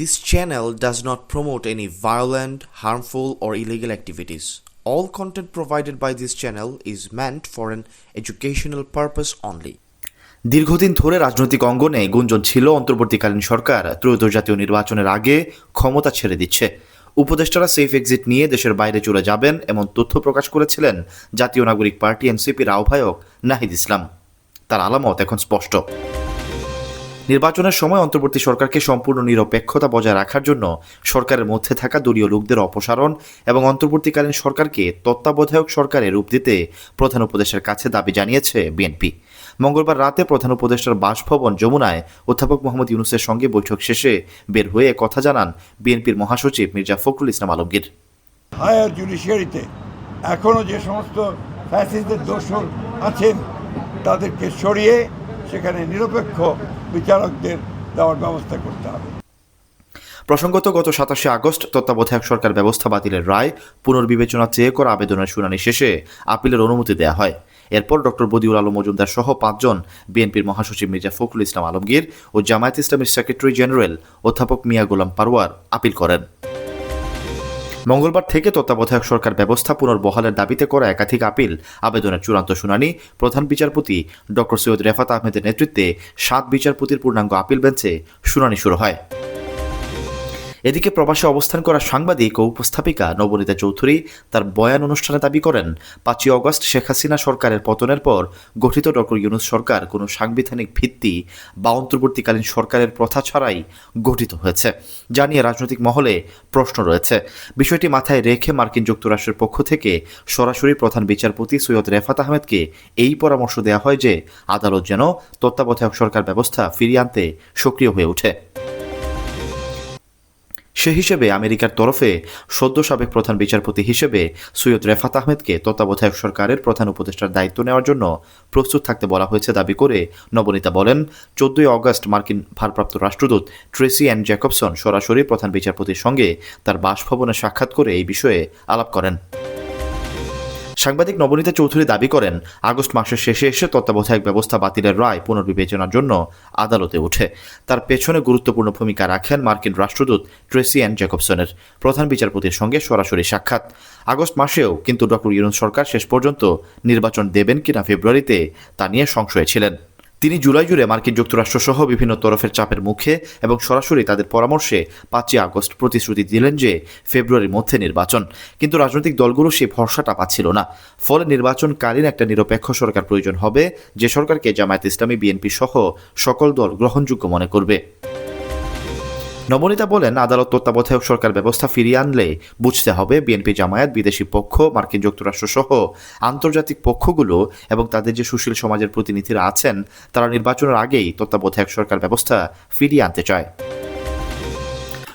This channel does not promote any violent, harmful, or illegal activities. All content provided by this channel is meant for an educational purpose only. দীর্ঘদিন ধরে রাজনৈতিক অঙ্গনে গুঞ্জন ছিল অন্তর্বর্তীকালীন সরকার ত্রয়োদশ জাতীয় নির্বাচনের আগে ক্ষমতা ছেড়ে দিচ্ছে উপদেষ্টারা সেফ এক্সিট নিয়ে দেশের বাইরে চলে যাবেন এমন তথ্য প্রকাশ করেছিলেন জাতীয় নাগরিক পার্টি এনসিপির আহ্বায়ক নাহিদ ইসলাম তার আলামত এখন স্পষ্ট নির্বাচনের সময় অন্তর্বর্তী সরকারকে সম্পূর্ণ নিরপেক্ষতা বজায় রাখার জন্য সরকারের মধ্যে থাকা দলীয় লোকদের অপসারণ এবং অন্তর্বর্তীকালীন সরকারকে তত্ত্বাবধায়ক সরকারে রূপ দিতে প্রধান উপদেশের কাছে দাবি জানিয়েছে বিএনপি। মঙ্গলবার রাতে প্রধান উপদেষ্টার বাসভবন যমুনায় অধ্যাপক মোহাম্মদ ইউনুসের সঙ্গে বৈঠক শেষে বের হয়ে কথা জানান বিএনপির মহাসচিব মির্জা ফখরুল ইসলাম আলমগীর। হায়ার জুডিশিয়ারিতে এখনও যে সমস্ত ফ্যাসিস্টদের দোষর আছেন, তাদেরকে সরিয়ে সেখানে নিরপেক্ষ বিচারকদের দেওয়ার ব্যবস্থা করতে হবে। প্রসঙ্গত গত সাতাশে আগস্ট তত্ত্বাবধায়ক সরকার ব্যবস্থা বাতিলের রায় পুনর্বিবেচনা চেয়ে করা আবেদনের শুনানি শেষে আপিলের অনুমতি দেওয়া হয়। এরপর ডক্টর বদিউল আলম মজুমদার সহ পাঁচজন বিএনপির মহাসচিব মির্জা ফখরুল ইসলাম আলমগীর ও জামায়াত ইসলামের সেক্রেটারি জেনারেল অধ্যাপক মিয়া গোলাম পারোয়ার আপিল করেন। মঙ্গলবার থেকে তত্ত্বাবধায়ক সরকার ব্যবস্থা পুনর্বহালের দাবিতে করা একাধিক আপিল, আবেদনের চূড়ান্ত শুনানি প্রধান বিচারপতি ডক্টর সৈয়দ রেফাত আহমেদের নেতৃত্বে সাত বিচারপতির পূর্ণাঙ্গ আপিল বেঞ্চে শুনানি শুরু হয়। এদিকে প্রবাসে অবস্থান করা সাংবাদিক ও উপস্থাপিকা নবনীতা চৌধুরী তার বয়ান অনুষ্ঠানে দাবি করেন, পাঁচই অগস্ট শেখ হাসিনা সরকারের পতনের পর গঠিত ডক্টর ইউনুস সরকার কোনো সাংবিধানিক ভিত্তি বা অন্তর্বর্তীকালীন সরকারের প্রথা ছাড়াই গঠিত হয়েছে। যা নিয়ে রাজনৈতিক মহলে প্রশ্ন রয়েছে। বিষয়টি মাথায় রেখে মার্কিন যুক্তরাষ্ট্রের পক্ষ থেকে সরাসরি প্রধান বিচারপতি সৈয়দ রেফাত আহমেদকে এই পরামর্শ দেওয়া হয় যে, আদালত যেন তত্ত্বাবধায়ক সরকার ব্যবস্থা ফিরিয়ে আনতে সক্রিয় হয়ে ওঠে। সে হিসেবে আমেরিকার তরফে সদ্য সাবেক প্রধান বিচারপতি হিসেবে সৈয়দ রেফাত আহমেদকে তত্ত্বাবধায়ক সরকারের প্রধান উপদেষ্টার দায়িত্ব নেওয়ার জন্য প্রস্তুত থাকতে বলা হয়েছে দাবি করে নবনীতা বলেন, চোদ্দই অগস্ট মার্কিন ভারপ্রাপ্ত রাষ্ট্রদূত ট্রেসি অ্যান্ড জ্যাকবসন সরাসরি প্রধান বিচারপতির সঙ্গে তার বাসভবনে সাক্ষাৎ করে এই বিষয়ে আলাপ করেন। সাংবাদিক নবনীতা চৌধুরী দাবি করেন, আগস্ট মাসের শেষে এসে তত্ত্বাবধায়ক ব্যবস্থা বাতিলের রায় পুনর্বিবেচনার জন্য আদালতে ওঠে। তার পেছনে গুরুত্বপূর্ণ ভূমিকা রাখেন মার্কিন রাষ্ট্রদূত ট্রেসি অ্যান্ড জ্যাকবসনের প্রধান বিচারপতির সঙ্গে সরাসরি সাক্ষাৎ। আগস্ট মাসেও কিন্তু ড ইউনুস সরকার শেষ পর্যন্ত নির্বাচন দেবেন কিনা ফেব্রুয়ারিতে তা নিয়ে সংশয়ে ছিলেন। তিনি জুলাই জুড়ে মার্কিন যুক্তরাষ্ট্রসহ বিভিন্ন তরফের চাপের মুখে এবং সরাসরি তাদের পরামর্শে পাঁচই আগস্ট প্রতিশ্রুতি দিলেন যে ফেব্রুয়ারির মধ্যে নির্বাচন। কিন্তু রাজনৈতিক দলগুলো সেই ভরসাটা পাচ্ছিল না। ফলে নির্বাচনকালীন একটা নিরপেক্ষ সরকার প্রয়োজন হবে, যে সরকারকে জামায়াত ইসলামী, বিএনপি সহ সকল দল গ্রহণযোগ্য মনে করবে। নবনীতা বলেন, আদালত তত্ত্বাবধায়ক সরকার ব্যবস্থা ফিরিয়ে আনলে বুঝতে হবে বিএনপি জামায়াত, বিদেশি পক্ষ, মার্কিন যুক্তরাষ্ট্র সহ আন্তর্জাতিক পক্ষগুলো এবং তাদের যে সুশীল সমাজের প্রতিনিধিরা আছেন, তারা নির্বাচনের আগেই তত্ত্বাবধায়ক সরকার ব্যবস্থা ফিরিয়ে আনতে চায়।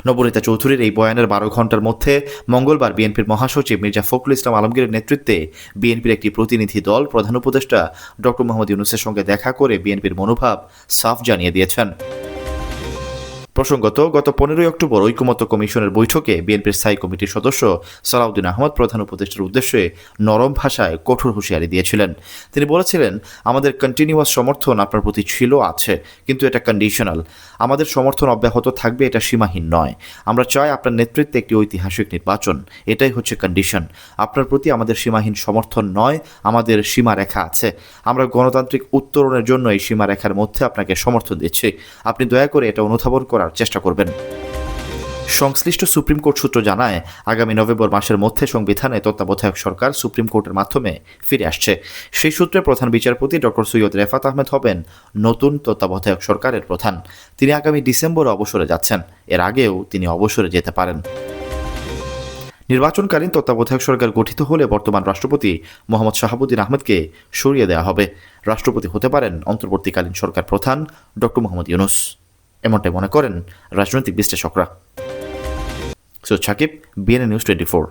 নবনীতা চৌধুরীর এই বয়ানের বারো ঘণ্টার মধ্যে মঙ্গলবার বিএনপির মহাসচিব মির্জা ফখরুল ইসলাম আলমগীরের নেতৃত্বে বিএনপির একটি প্রতিনিধি দল প্রধান উপদেষ্টা ডক্টর মোহাম্মদ ইউনুসের সঙ্গে দেখা করে বিএনপির মনোভাব সাফ জানিয়ে দিয়েছেন। প্রসঙ্গত, গত পনেরোই অক্টোবর ঐকমত্য কমিশনের বৈঠকে বিএনপির স্থায়ী কমিটির সদস্য সালাউদ্দিন আহমদ প্রধান উপদেষ্টার উদ্দেশ্যে নরম ভাষায় কঠোর হুঁশিয়ারি দিয়েছিলেন। তিনি বলেছিলেন, আমাদের কন্টিনিউয়াস সমর্থন আপনার প্রতি ছিল, আছে, কিন্তু এটা কন্ডিশনাল আমাদের সমর্থন অব্যাহত থাকবে, এটা সীমাহীন নয়। আমরা চাই আপনার নেতৃত্বে একটি ঐতিহাসিক নির্বাচন। এটাই হচ্ছে কন্ডিশন আপনার প্রতি আমাদের সীমাহীন সমর্থন নয়, আমাদের সীমারেখা আছে। আমরা গণতান্ত্রিক উত্তরণের জন্য এই সীমারেখার মধ্যে আপনাকে সমর্থন দিচ্ছি। আপনি দয়া করে এটা অনুধাবন করার চেষ্টা করবেন। সংশ্লিষ্ট সুপ্রিম কোর্ট সূত্র জানায়, আগামী নভেম্বর মাসের মধ্যে সংবিধানে তত্ত্বাবধায়ক সরকার সুপ্রিম কোর্টের মাধ্যমে ফিরে আসছে। সেই সূত্রে প্রধান বিচারপতি ডক্টর সৈয়দ রেফাত আহমেদ হবেন নতুন তত্ত্বাবধায়ক সরকারের প্রধান। তিনি আগামী ডিসেম্বরে অবসরে যাচ্ছেন। এর আগেও তিনি অবসরে যেতে পারেন। নির্বাচনকালীন তত্ত্বাবধায়ক সরকার গঠিত হলে বর্তমান রাষ্ট্রপতি মোহাম্মদ শাহাবুদ্দিন আহমেদকে সরিয়ে দেওয়া হবে। রাষ্ট্রপতি হতে পারেন অন্তর্বর্তীকালীন সরকার প্রধান ডক্টর মোহাম্মদ ইউনুস। এমনটাই মনে করেন রাজনৈতিক বিশ্লেষকরা। So Sakib BNA news twenty four